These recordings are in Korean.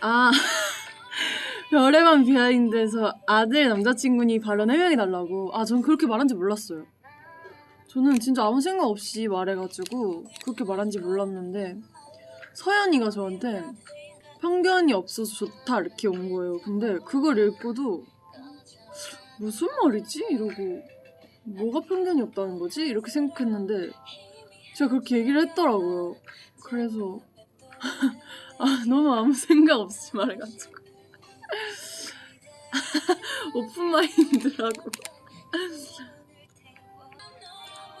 아 별의만 비하인드에서 아들 남자친구니 발언 해명해 달라고 아 전 그렇게 말한 지 몰랐어요 저는 진짜 아무 생각 없이 말해가지고 그렇게 말한지 몰랐는데 서연이가 저한테 편견이 없어서 좋다 이렇게 온 거예요 근데 그걸 읽고도 무슨 말이지? 이러고 뭐가 편견이 없다는 거지? 이렇게 생각했는데 제가 그렇게 얘기를 했더라고요 그래서 아 너무 아무 생각 없이 말해가지고 오픈마인드라고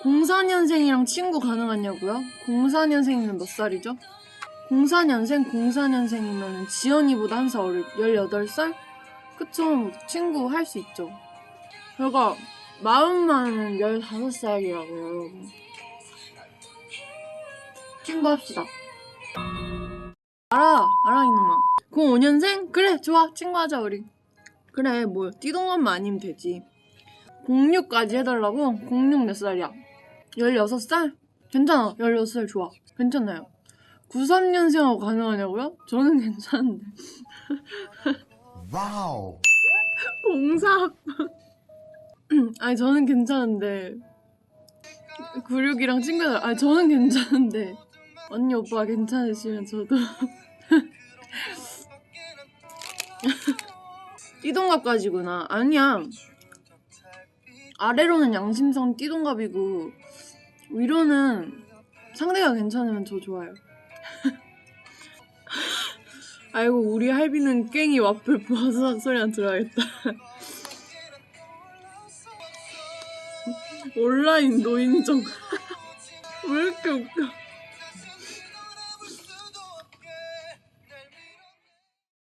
04년생이랑 친구 가능하냐고요? 04년생이면 몇 살이죠? 04년생, 04년생이면 지연이보다 한 살 어릴 18살? 그쵸 친구 할 수 있죠 제가 마음만은 15살이라고요 여러분 친구 합시다 알아 알아 이놈아 05년생? 그래 좋아 친구하자 우리 그래 뭐 띠동갑만 아니면 되지 06까지 해달라고? 06 몇 살이야? 16살? 괜찮아 16살 좋아 괜찮아요 93년생하고 가능하냐고요? 저는 괜찮은데 와우. 04 아니 저는 괜찮은데 96이랑 친구들 아니 저는 괜찮은데 언니 오빠 괜찮으시면 저도 띠동갑까지구나. 아니야. 아래로는 양심상 띠동갑이고 위로는 상대가 괜찮으면 저 좋아요. 아이고 우리 할비는 깽이 와플 버섯 소리나 들어야겠다. 온라인 노인정 왜 이렇게 웃겨